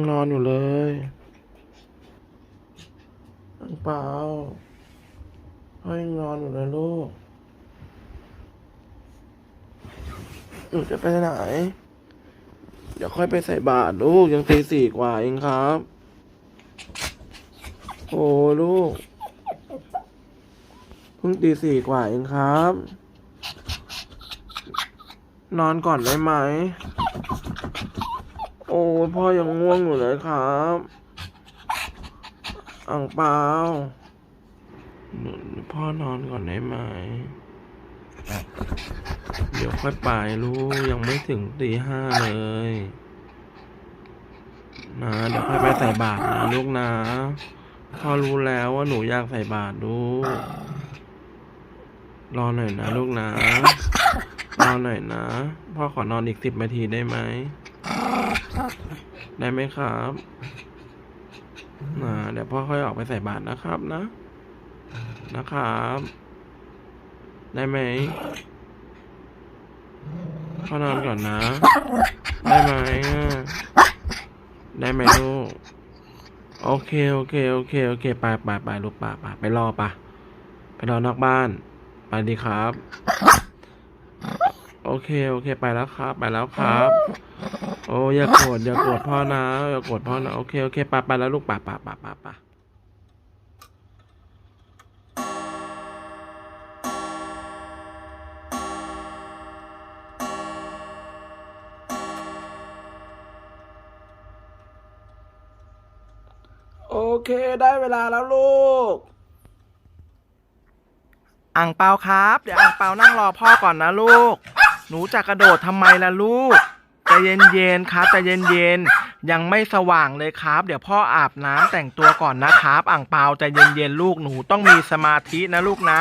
ังนอนอยู่เลยอังเปล่าเขายังนอนอยู่เลยลูก หนูจะไปไหน เดี๋ยวค่อยไปใส่บาตรลูกยังตีสี่กว่าเองครับ โอ้ลูก เพิ่งตีสี่กว่าเองครับ นอนก่อนได้ไหม โอ้พ่อยังง่วงอยู่เลยครับอ่างเปล่าพ่อนอนก่อนได้ไหม เดี๋ยวค่อยไปลูกยังไม่ถึงตีห้าเลย นะเดี๋ยวค่อยไปใส่บาตรนะลูกนะพ่อรู้แล้วว่าหนูอยากใส่บาตรลูกรอหน่อยนะลูกนะรอหน่อยนะ พ่อขอนอนอีกสิบนาทีได้ไหม ได้ไหมครับนะเดี๋ยวพ่อค่อยออกไปใส่บาตรนะครับนะ นะครับ ได้ไหมพ่อนอนก่อนนะ ได้ไหมได้ไหมลูกโอเคโอเคโอเคโอเคไปไปไปลูกป่าไปไปรอปะไปรอนอกบ้านไปดีครับ โอเคโอเคไปแล้วครับ ไปแล้วครับ โอ้อย่าโกรธอย่าโกรธพ่อนะอย่าโกรธพ่อนะโอเคโอเคไปไปแล้วลูกป่าป่าป่าป่าป่าโอเคได้เวลาแล้วลูก อ่างเปาครับ เดี๋ยวอ่างเปานั่งรอพ่อก่อนนะลูก หนูจะกระโดดทำไมล่ะลูก ใจเย็นๆครับใจเย็นๆยังไม่สว่างเลยครับ เดี๋ยวพ่ออาบน้ำแต่งตัวก่อนนะครับอ่างเปาใจเย็นๆลูกหนูต้องมีสมาธินะลูกนะ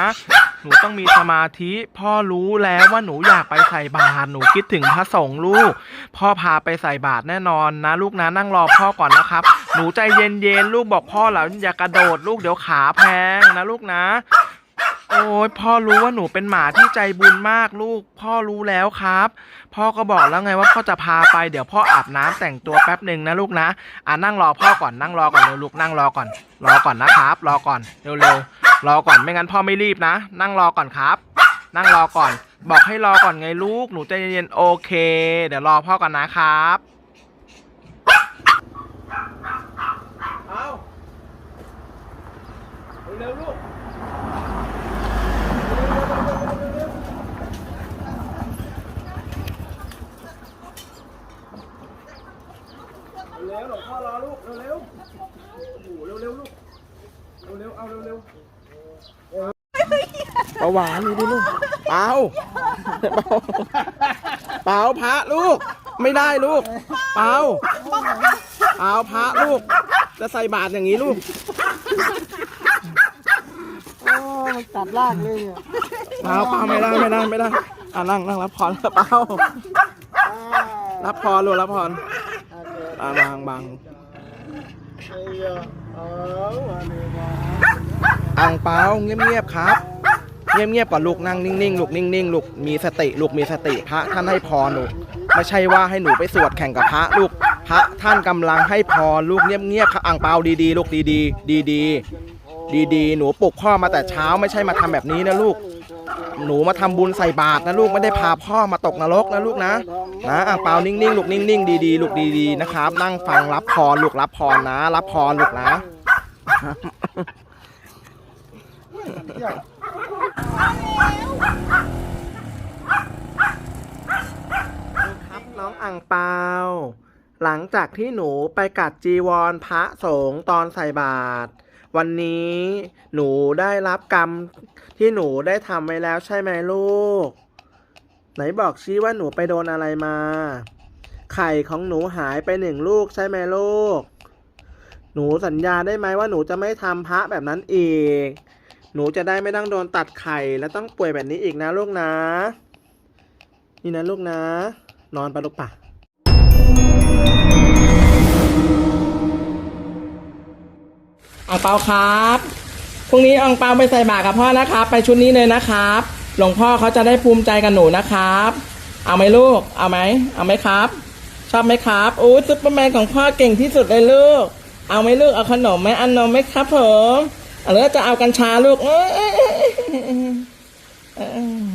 หนูต้องมีสมาธิ พ่อรู้แล้วว่าหนูอยากไปใส่บาตรหนูคิดถึงพระสงฆ์ลูก พ่อพาไปใส่บาตรแน่นอนนะ ลูกนะนั่งรอพ่อก่อนนะครับ หนูใจเย็นๆลูกบอกพ่อแล้วอย่ากระโดดลูกเดี๋ยวขาแพงนะลูกนะ โอ้ยพ่อรู้ว่าหนูเป็นหมาที่ใจบุญมากลูก พ่อรู้แล้วครับ พ่อก็บอกแล้วไงว่าพ่อจะพาไปเดี๋ยวพ่ออาบน้ำแต่งตัวแป๊บหนึ่งนะลูกนะอ่านั่งรอพ่อก่อนนั่งรอก่อนเร็วลูกนั่งรอก่อน รอก่อนนะครับ รอก่อนเร็วๆรอก่อนไม่งั้นพ่อไม่รีบนะ นั่งรอก่อนครับ นั่งรอก่อน บอกให้รอก่อนไงลูกหนูใจเย็นๆโอเค เดี๋ยวรอพ่อก่อนนะครับเอาเร็วลูก เร็วหลวงพ่อรอลูก เร็วๆโอ้โหเร็วๆลูก เร็วๆ เอาเร็วๆประหวานนี่ดิลูกเปล่าเปล่าพระลูก ไม่ได้ลูก เปล่าเปล่าพระลูก จะใส่บาตรอย่างนี้ลูกโอ้มันตัดลากเลยเนี่ยเปล่าเปล่าไม่ได้ไม่ได้ไม่ได้อะนั่งนั่งรับพรเปล่ารับพรลูกรับพรอะบางบางไอ้ยาเอ่างเปาเงียบๆครับ เงียบๆก่อนลูกนั่งนิ่งๆลูกนิ่งๆลูกมีสติลูกมีสติพระท่านให้พรลูกไม่ใช่ว่าให้หนูไปสวดแข่งกับพระลูกพระท่านกำลังให้พรลูกเงียบๆครับอ่างเปาดีๆลูกดีๆ ดีๆ ดีๆ หนูปลุกพ่อมาแต่เช้าไม่ใช่มาทำแบบนี้นะลูก หนูมาทำบุญใส่บาตรนะลูกไม่ได้พาพ่อมาตกนรกนะลูกนะนะอ่างเปานิ่งๆลูกนิ่งๆดีๆลูกดีๆนะครับ นั่งฟังรับพรลูกรับพรนะ รับพรลูกนะ ครับน้องอ่างเปา หลังจากที่หนูไปกัดจีวรพระสงฆ์ตอนใส่บาตรวันนี้หนูได้รับกรรมที่หนูได้ทำไว้แล้วใช่ไหมลูก ไหนบอกชี้ว่าหนูไปโดนอะไรมา ไข่ของหนูหายไปหนึ่งลูกใช่ไหมลูก หนูสัญญาได้ไหมว่าหนูจะไม่ทำพระแบบนั้นอีก หนูจะได้ไม่ต้องโดนตัดไข่และต้องป่วยแบบนี้อีกนะลูกนะ นี่นะลูกนะ นอนไปลูกปะอังเปาครับพรุ่งนี้อังเปาไปใส่บาตรกับพ่อนะครับ ไปชุดนี้เลยนะครับ หลวงพ่อเขาจะได้ภูมิใจกับหนูนะครับ เอาไหมลูก เอาไหมเอาไหมครับ ชอบไหมครับโอ้ซุปเปอร์แมนของพ่อเก่งที่สุดเลยลูก เอาไหมลูก เอาขนมไหมเอานมไหมครับผม แล้วจะเอากัญชาลูกเออ